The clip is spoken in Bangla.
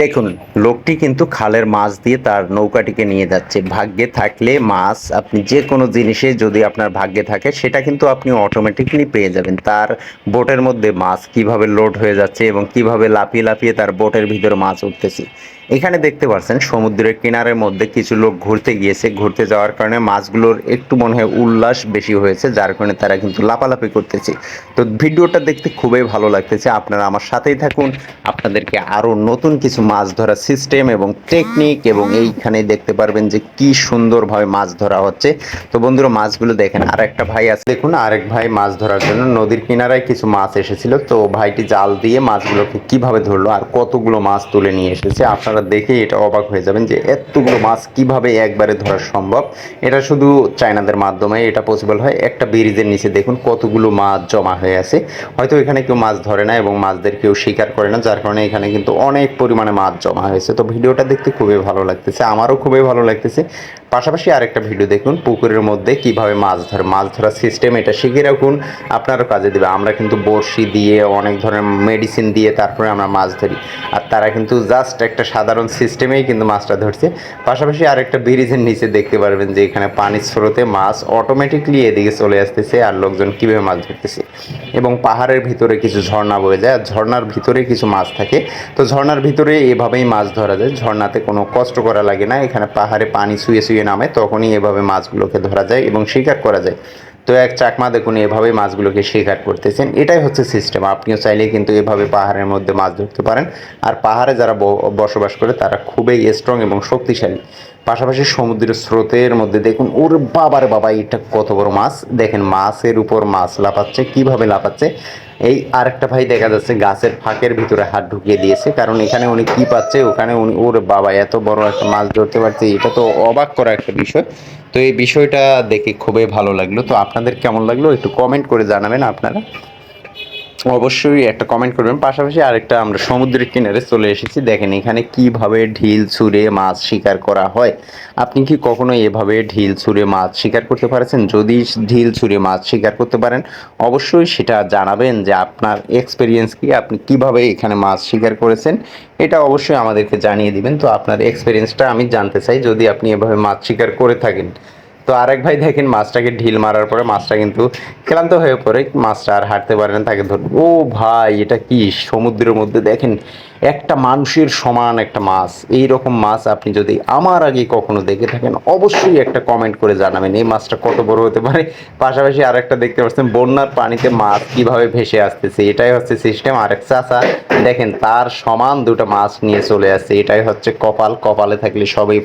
দেখুন, লোকটি কিন্তু খালের মাছ দিয়ে তার নৌকাটিকে নিয়ে যাচ্ছে। ভাগ্যে থাকলে মাছ, আপনি যে কোনো জিনিসে যদি আপনার ভাগ্যে থাকে, সেটা কিন্তু আপনি অটোমেটিকলি পেয়ে যাবেন। তার বোটের মধ্যে মাছ কীভাবে লোড হয়ে যাচ্ছে এবং কীভাবে লাফিয়ে লাফিয়ে তার বোটের ভিতরে মাছ উঠতেছে। এখানে দেখতে পাচ্ছেন, সমুদ্রের কিনারের মধ্যে কিছু লোক ঘুরতে গিয়েছে। ঘুরতে যাওয়ার কারণে মাছগুলোর একটু মনে হয় উল্লাস বেশি হয়েছে, যার কারণে তারা কিন্তু লাফালাফি করতেছে। তো ভিডিওটা দেখতে খুবই ভালো লাগতেছে। আপনারা আমার সাথেই থাকুন। আপনাদেরকে আরও নতুন কিছু মাছ ধরার সিস্টেম এবং টেকনিক এবং এইখানে দেখতে পারবেন যে কি সুন্দরভাবে মাছ ধরা হচ্ছে। তো বন্ধুরা, মাছগুলো দেখেন আর একটা ভাই আছে। দেখুন, আরেক ভাই মাছ ধরার জন্য নদীর কিনারায় কিছু মাছ এসেছিল। তো ভাইটি জাল দিয়ে মাছগুলোকে কীভাবে ধরলো আর কতগুলো মাছ তুলে নিয়ে এসেছে, আপনারা দেখে এটা অবাক হয়ে যাবেন যে এতগুলো মাছ কীভাবে একবারে ধরা সম্ভব। এটা শুধু চায়নাদের মাধ্যমে এটা পসিবল হয়। একটা ব্রিজের নিচে দেখুন, কতগুলো মাছ জমা হয়ে আছে। হয়তো এখানে কেউ মাছ ধরে না এবং মাছদের কেউ শিকার করে না, যার কারণে এখানে কিন্তু অনেক পরিমাণে মাছ জমা হয়েছে। তো ভিডিওটা দেখতে খুবই ভালো লাগতেছে আমারও খুবই ভালো লাগতেছে। পাশাপাশি আরেকটা ভিডিও দেখুন, পুকুরের মধ্যে কীভাবে মাছ ধরে, মাছ ধরার সিস্টেম এটা শিখে রাখুন, আপনারও কাজে দেবে। আমরা কিন্তু বড়শি দিয়ে, অনেক ধরনের মেডিসিন দিয়ে তারপরে আমরা মাছ ধরি। আর তারা কিন্তু জাস্ট একটা সাধারণ সিস্টেমেই কিন্তু মাছটা ধরছে। পাশাপাশি আরেকটা ব্রিজের নিচে দেখতে পারবেন যে এখানে পানির স্রোতে মাছ অটোমেটিকলি এদিকে চলে আসতেছে আর লোকজন কীভাবে মাছ ধরতেছে। এবং পাহাড়ের ভিতরে কিছু ঝর্ণা বয়ে যায়, আর ঝর্ণার ভিতরে কিছু মাছ থাকে। তো ঝর্ণার ভিতরে এভাবেই মাছ ধরা যায়। ঝর্ণাতে কোনো কষ্ট করা লাগে না। এখানে পাহাড়ে পানি শুয়ে শুয়ে নামে, তখনই এভাবে মাছগুলোকে ধরা যায় এবং শিকার করা যায়। তো এক চাকমা দেখুন এভাবে মাছগুলোকে শিকার করতেছেন। এটাই হচ্ছে সিস্টেম আপনিও চাইলে কিন্তু এভাবে পাহাড়ের মধ্যে মাছ ধরতে পারেন। আর পাহাড়ে যারা বসবাস করে, তারা খুবই স্ট্রং এবং শক্তিশালী। পাশাপাশি সমুদ্রের স্রোতের মধ্যে দেখুন, ওর বাবার বাবা এটা কত বড় মাছ। দেখেন, মাছের উপর মাছ লাফাচ্ছে, কীভাবে লাফাচ্ছে? এই আরেকটা ভাই দেখা যাচ্ছে, গাছের ফাঁকের ভিতরে হাত ঢুকিয়ে দিয়েছে, কারণ এখানে উনি কি পাচ্ছে, ওখানে উনি, ওর বাবা, এত বড় একটা মাছ ধরতে পারছে, এটা তো অবাক করা একটা বিষয়। তো এই বিষয়টা দেখে খুবই ভালো লাগল। তো আপনাদের কেমন লাগল, একটু কমেন্ট করে জানাবেন আপনারা। অবশ্যই একটা কমেন্ট করবেন। পাশাপাশি আরেকটা আমরা সমুদ্রের কিনারে চলে এসেছি। দেখেন এখানে কীভাবে ঢিল ছুঁড়ে মাছ শিকার করা হয়। আপনি কি কখনো এভাবে ঢিল ছুঁড়ে মাছ শিকার করতে পারছেন? যদি ঢিল ছুঁড়ে মাছ শিকার করতে পারেন, অবশ্যই সেটা জানাবেন যে আপনার এক্সপিরিয়েন্স কি, আপনি কীভাবে এখানে মাছ শিকার করেছেন। এটা অবশ্যই আমাদেরকে জানিয়ে দিবেন। তো আপনার এক্সপিরিয়েন্সটা আমি জানতে চাই, যদি আপনি এভাবে মাছ শিকার করে থাকেন। তো আরেক ভাই দেখেন মাছটাকে ঢিল মারার পরে মাছটা কিন্তু ক্লান্ত হয়ে পড়ে, মাছটা আর হাঁটতে পারে না, তাকে ধর ও ভাই, এটা কি সমুদ্রের মধ্যে? দেখেন, একটা মানুষের সমান একটা মাছ। এই রকম মাছ আপনি যদি আমার আগে কখনো দেখে থাকেন, অবশ্যই একটা কমেন্ট করে জানাবেন, এই মাছটা কত বড় হতে পারে। পাশাপাশি আরেকটা দেখতে পাচ্ছেন, বন্যার পানিতে মাছ কীভাবে ভেসে আসতেছে, এটাই হচ্ছে সিস্টেম আরেক চাষা দেখেন, তার সমান দুটো মাছ নিয়ে চলে আসছে, এটাই হচ্ছে কপাল। কপালে থাকলে সবই